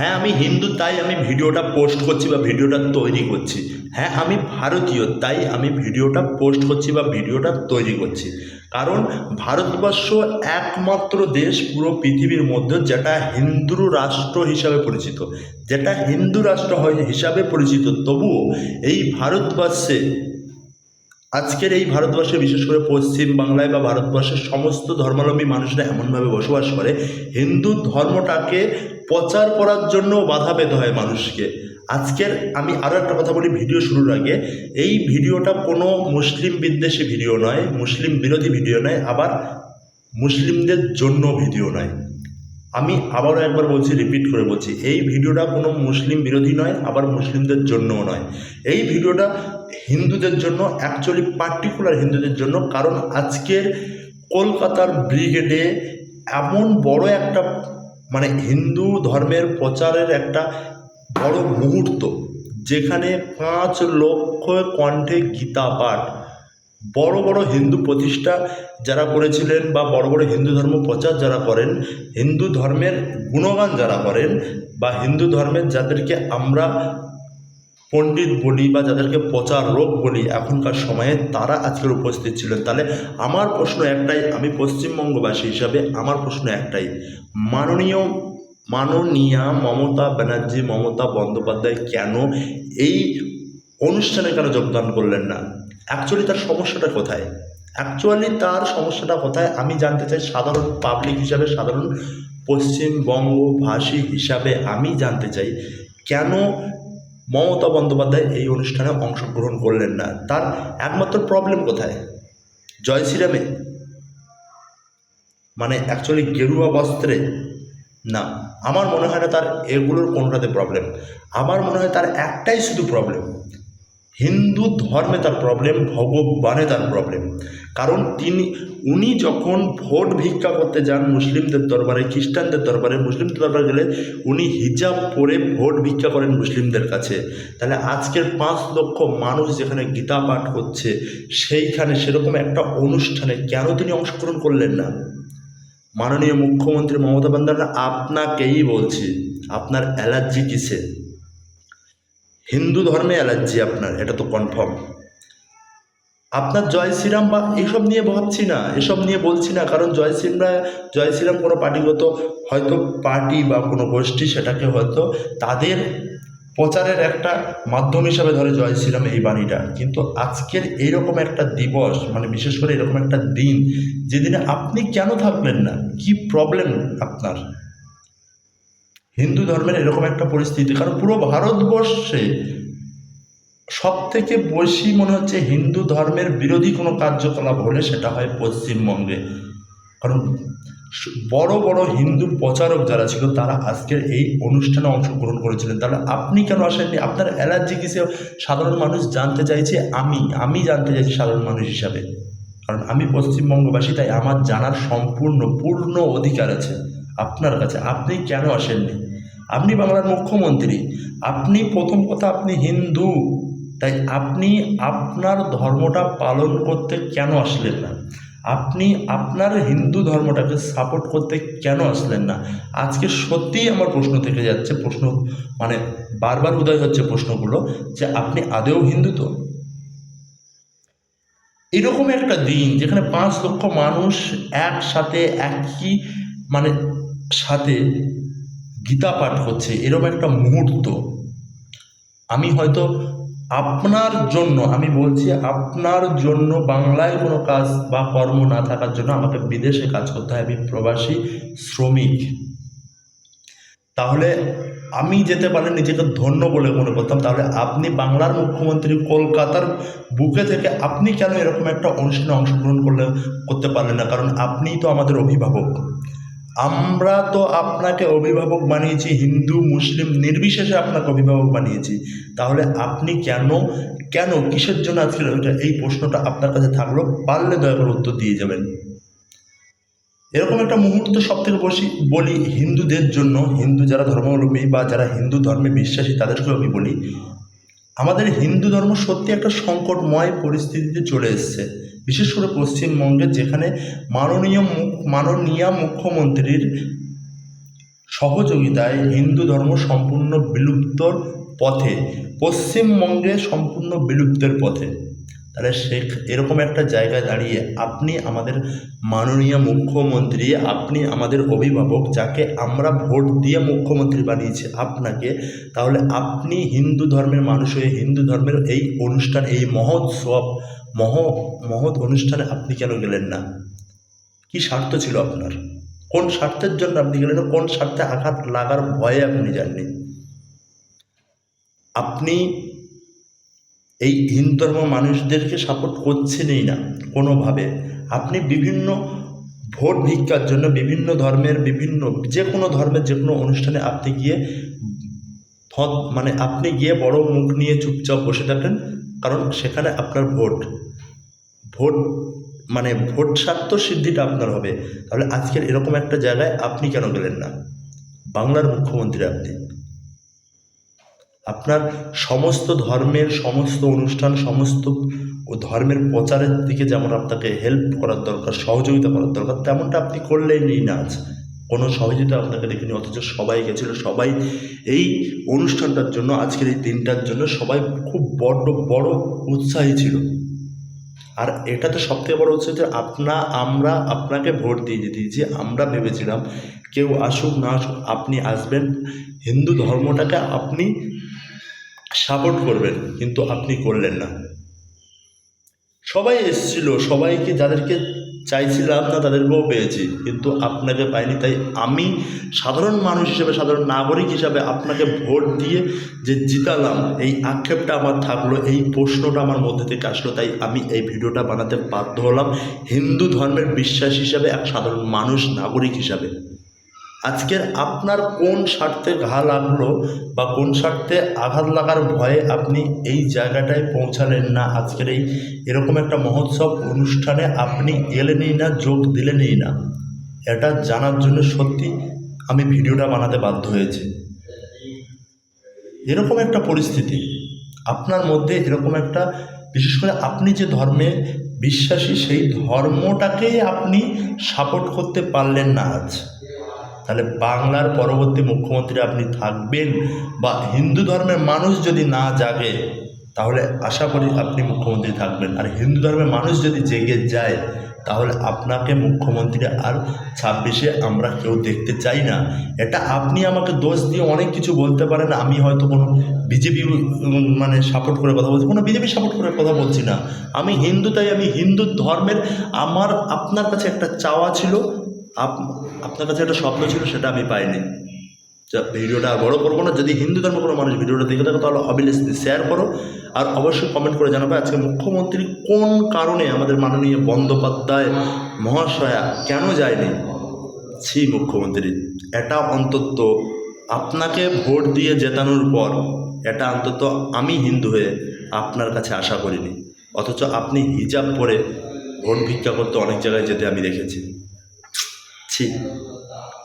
হ্যাঁ আমি হিন্দু, তাই আমি ভিডিওটা পোস্ট করছি বা ভিডিওটা তৈরি করছি। হ্যাঁ আমি ভারতীয়, তাই আমি ভিডিওটা পোস্ট করছি বা ভিডিওটা তৈরি করছি। কারণ ভারতবর্ষ একমাত্র দেশ পুরো পৃথিবীর মধ্যে যেটা হিন্দু রাষ্ট্র হিসাবে পরিচিত। যেটা হিন্দু রাষ্ট্র হয় হিসাবে পরিচিত। তবুও এই ভারতবর্ষে, আজকের এই ভারতবর্ষে, বিশেষ করে পশ্চিম বাংলায় বা ভারতবর্ষের সমস্ত ধর্মাবলম্বী মানুষরা এমনভাবে বসবাস করে, হিন্দু ধর্মটাকে প্রচার করার জন্য বাধা পেতে হয় মানুষকে। আজকের আমি আরও একটা কথা বলি ভিডিও শুরুর আগে। এই ভিডিওটা কোনো মুসলিম বিদ্বেষী ভিডিও নয়, মুসলিম বিরোধী ভিডিও নয়, আবার মুসলিমদের জন্য ভিডিও নয়। আমি আবারও একবার বলছি রিপিট করে বলছি, এই ভিডিওটা কোনো মুসলিম বিরোধী নয়, আবার মুসলিমদের জন্যও নয়। এই ভিডিওটা হিন্দুদের জন্য অ্যাকচুয়ালি পার্টিকুলার হিন্দুদের জন্য, কারণ আজকের কলকাতার ব্রিগেডে এমন বড় একটা মানে হিন্দু ধর্মের প্রচারের একটা বড় মুহূর্ত, যেখানে পাঁচ লক্ষ কণ্ঠে গীতা পাঠ। বড় বড় হিন্দু প্রতিষ্ঠা যারা করেছিলেন বা বড় বড় হিন্দু ধর্ম প্রচার যারা করেন, হিন্দু ধর্মের গুণগান যারা করেন বা হিন্দু ধর্মের যাদেরকে আমরা পণ্ডিত বলি বা যাদেরকে প্রচার রোগ বলি এখনকার সময়ে তারা আজকের উপস্থিত ছিলেন। তাহলে আমার প্রশ্ন একটাই, আমি পশ্চিমবঙ্গবাসী হিসাবে আমার প্রশ্ন একটাই। মাননীয়, মাননীয়া মমতা ব্যানার্জি মমতা বন্দ্যোপাধ্যায় কেন এই অনুষ্ঠানে কেন যোগদান করলেন না? অ্যাকচুয়ালি তার সমস্যাটা কোথায়? অ্যাকচুয়ালি তার সমস্যাটা কোথায়? আমি জানতে চাই সাধারণ পাবলিক হিসাবে, সাধারণ পশ্চিমবঙ্গভাষী হিসাবে আমি জানতে চাই কেন মমতা বন্দ্যোপাধ্যায় এই অনুষ্ঠানে অংশগ্রহণ করলেন না। তার একমাত্র প্রবলেম কোথায়? জয় শ্রীরামে? মানে অ্যাকচুয়ালি গেরুয়া বস্ত্রে? না, আমার মনে হয় না তার এগুলোর কোনটাতে প্রবলেম আমার মনে হয় তার একটাই শুধু প্রবলেম হিন্দু ধর্মে তার প্রবলেম ভগবানে তার প্রবলেম কারণ তিনি, উনি যখন ভোট ভিক্ষা করতে যান মুসলিমদের দরবারে, খ্রিস্টানদের দরবারে, মুসলিমদের দরবারে গেলে উনি হিজাব পরে ভোট ভিক্ষা করেন মুসলিমদের কাছে। তাহলে আজকের পাঁচ লক্ষ মানুষ যেখানে গীতা পাঠ করছে, সেইখানে সেরকম একটা অনুষ্ঠানে কেন তিনি অংশগ্রহণ করলেন না? মাননীয় মুখ্যমন্ত্রী মমতা বন্দ্যোপাধ্যায় আপনাকেই বলছি, আপনার অ্যালার্জি কিসে? হিন্দু ধর্মে অ্যালার্জি আপনার, এটা তো কনফার্ম আপনার জয় শ্রীরাম বা এসব নিয়ে ভাবছি না, এসব নিয়ে বলছি না, কারণ জয় শ্রীরাম জয় শ্রীরাম কোনো পার্টিগত হয়তো পার্টি বা কোনো গোষ্ঠী সেটাকে হয়তো তাদের প্রচারের একটা মাধ্যম হিসাবে ধরে জয় শ্রীরাম এই বাণীটা। কিন্তু আজকের এইরকম একটা দিবস মানে বিশেষ করে এরকম একটা দিন, যেদিনে আপনি কেন থাকবেন না, কি প্রবলেম আপনার? হিন্দু ধর্মের এরকম একটা পরিস্থিতি। কারণ পুরো ভারতবর্ষে সব থেকে বেশি মনে হচ্ছে হিন্দু ধর্মের বিরোধী কোনো কার্যকলাপ হলে সেটা হয় পশ্চিমবঙ্গে। কারণ বড় বড় হিন্দু প্রচারক যারা ছিল, তারা আজকের এই অনুষ্ঠানে অংশগ্রহণ করেছিলেন। তাহলে আপনি কেন আসেননি? আপনার অ্যালার্জি কিসে? সাধারণ মানুষ জানতে চাইছে আমি আমি জানতে চাইছি সাধারণ মানুষ হিসাবে। কারণ আমি পশ্চিমবঙ্গবাসী, তাই আমার জানার সম্পূর্ণ, পূর্ণ অধিকার আছে। আপনার কাছে, আপনি কেন আসেননি? আপনি বাংলার মুখ্যমন্ত্রী, আপনি প্রথম কথা আপনি হিন্দু, তাই আপনি আপনার ধর্মটা পালন করতে কেন আসলেন না? আপনি আপনার হিন্দু ধর্মটাকে সাপোর্ট করতে কেন আসলেন না? আজকে সত্যিই আমার প্রশ্ন থেকে যাচ্ছে, প্রশ্ন মানে বারবার উদয় হচ্ছে প্রশ্নগুলো যে আপনি আদেও হিন্দু তো? এরকম একটা দিন যেখানে পাঁচ লক্ষ মানুষ একসাথে একই মানে সাথে গীতা পাঠ করছে এরকম একটা মুহূর্ত। আমি হয়তো আপনার জন্য, আমি বলছি আপনার জন্য বাংলায় কোনো কাজ বা কর্ম না থাকার জন্য আমাকে বিদেশে কাজ করতে হয়। আমি প্রবাসী শ্রমিক। তাহলে আমি যেতে পারলে নিজেকে ধন্য বলে মনে করতাম। তাহলে আপনি বাংলার মুখ্যমন্ত্রী কলকাতার বুকে থেকে আপনি কেন এরকম একটা অনুষ্ঠানে অংশগ্রহণ করলে, করতে পারলেন না? কারণ আপনিই তো আমাদের অভিভাবক। আমরা তো আপনাকে অভিভাবক বানিয়েছি, হিন্দু, মুসলিম, নির্বিশেষে আপনাকে অভিভাবক বানিয়েছি। তাহলে আপনি কেন কেন, কিসের জন্য আজকে এই প্রশ্নটা আপনার কাছে থাকল? পারলে দয়া করে উত্তর দিয়ে যাবেন। এরকম একটা মুহূর্ত সব থেকে বসি বলি হিন্দুদের জন্য, হিন্দু যারা ধর্মাবলম্বী বা যারা হিন্দু ধর্মে বিশ্বাসী, তাদেরকেও আমি বলি, আমাদের হিন্দু ধর্ম সত্যি একটা সংকটময় পরিস্থিতিতে চলে এসছে। বিশেষ করে পশ্চিমবঙ্গে যেখানে মাননীয় মুখ মাননীয় মুখ্যমন্ত্রীর সহযোগিতায় হিন্দু ধর্ম সম্পূর্ণ বিলুপ্তর পথে, পশ্চিমবঙ্গে সম্পূর্ণ বিলুপ্তের পথে। তাহলে সে এরকম একটা জায়গায় দাঁড়িয়ে আপনি আমাদের মাননীয় মুখ্যমন্ত্রী, আপনি আমাদের অভিভাবক যাকে আমরা ভোট দিয়ে মুখ্যমন্ত্রী বানিয়েছি আপনাকে, তাহলে আপনি হিন্দু ধর্মের মানুষ হয়ে হিন্দু ধর্মের এই অনুষ্ঠান, এই মহোৎসব, মহ, মহৎ অনুষ্ঠানে আপনি কেন গেলেন না? কি স্বার্থ ছিল আপনার? কোন স্বার্থের জন্য আপনি গেলেন কোন স্বার্থে আঘাত লাগার ভয়ে আপনি যাননি? আপনি এই হিন্দু ধর্ম মানুষদেরকে সাপোর্ট করছেনই না কোনোভাবে। আপনি বিভিন্ন ভোট ভিক্ষার জন্য বিভিন্ন ধর্মের বিভিন্ন, যে কোনো ধর্মের যে কোনো অনুষ্ঠানে আপনি গিয়ে ফত মানে আপনি গিয়ে বড় মুখ নিয়ে চুপচাপ বসে থাকেন, কারণ সেখানে আপনার ভোট। ভোট মানে ভোট স্বার্থ সিদ্ধিটা আপনার হবে। তাহলে আজকের এরকম একটা জায়গায় আপনি কেন গেলেন না? বাংলার মুখ্যমন্ত্রী আপনি। আপনার সমস্ত ধর্মের সমস্ত অনুষ্ঠান, সমস্ত ও ধর্মের প্রচারের দিকে যেমন আপনাকে হেল্প করার দরকার, সহযোগিতা করার দরকার, তেমনটা আপনি করলেনই না নাচ। কোনো সহযোগিতা আপনাকে দেখিনি, অথচ সবাই গেছিল, সবাই এই অনুষ্ঠানটার জন্য, আজকের এই দিনটার জন্য সবাই খুব বড় বড় উৎসাহী ছিল। আর এটা তো সবথেকে বড় হচ্ছে যে আপনা, আমরা আপনাকে ভোট দিয়ে দিয়েছি আমরা ভেবেছিলাম কেউ আসুক, না আসুক, আপনি আসবেন, হিন্দু ধর্মটাকে আপনি সাপোর্ট করবেন কিন্তু আপনি করলেন না। সবাই এসেছিল সবাইকে যাদেরকে চাইছিলাম না তাদেরকেও পেয়েছি কিন্তু আপনাকে পাইনি। তাই আমি সাধারণ মানুষ হিসেবে সাধারণ নাগরিক হিসাবে আপনাকে ভোট দিয়ে যে জিতালাম এই আক্ষেপটা আমার থাকল এই প্রশ্নটা আমার মধ্যে থেকে আসলো তাই আমি এই ভিডিওটা বানাতে বাধ্য হলাম হিন্দু ধর্মের বিশ্বাস হিসাবে এক সাধারণ মানুষ নাগরিক হিসাবে। আজকের আপনার কোন স্বার্থে ঘা লাগল বা কোন স্বার্থে আঘাত লাগার ভয়ে আপনি এই জায়গাটায় পৌঁছালেন না? আজকের এই এরকম একটা মহোৎসব অনুষ্ঠানে আপনি এলেনই না, যোগ দিলেনই না। এটা জানার জন্য সত্যি আমি ভিডিওটা বানাতে বাধ্য হয়েছি। এরকম একটা পরিস্থিতি, আপনার মধ্যে এরকম একটা, বিশেষ করে আপনি যে ধর্মে বিশ্বাসী, সেই ধর্মটাকেই আপনি সাপোর্ট করতে পারলেন না আজ। তাহলে বাংলার পরবর্তী মুখ্যমন্ত্রী আপনি থাকবেন বা হিন্দু ধর্মের মানুষ যদি না জাগে, তাহলে আশা করি আপনি মুখ্যমন্ত্রী থাকবেন। আর হিন্দু ধর্মের মানুষ যদি জেগে যায়, তাহলে আপনাকে মুখ্যমন্ত্রী আর ছাব্বিশে আমরা কেউ দেখতে চাই না। এটা আপনি আমাকে দোষ দিয়ে অনেক কিছু বলতে পারেন, আমি হয়তো কোনো বিজেপি মানে সাপোর্ট করে কথা বলছি, কোনো বিজেপি সাপোর্ট করে কথা বলছি না। আমি হিন্দু, তাই আমি হিন্দু ধর্মের আমার, আপনার কাছে একটা চাওয়া ছিল আপ, আপনার কাছে একটা স্বপ্ন ছিল, সেটা আমি পাইনি। ভিডিওটা বড় করব না, যদি হিন্দু ধর্ম কোনো মানুষ ভিডিওটা দেখে থাকো, তাহলে অবভিয়াসলি শেয়ার করো, আর অবশ্যই কমেন্ট করে জানাবে আজকে মুখ্যমন্ত্রী কোন কারণে আমাদের মাননীয় বন্দ্যোপাধ্যায় মহাশয়া কেন যায়নি? ছি, মুখ্যমন্ত্রী, এটা অন্তত আপনাকে ভোট দিয়ে জেতানোর পর, এটা অন্তত আমি হিন্দু হয়ে আপনার কাছে আশা করিনি। অথচ আপনি হিজাব পরে ভোট ভিক্ষা করতে অনেক জায়গায় যেতে আমি দেখেছি। ছি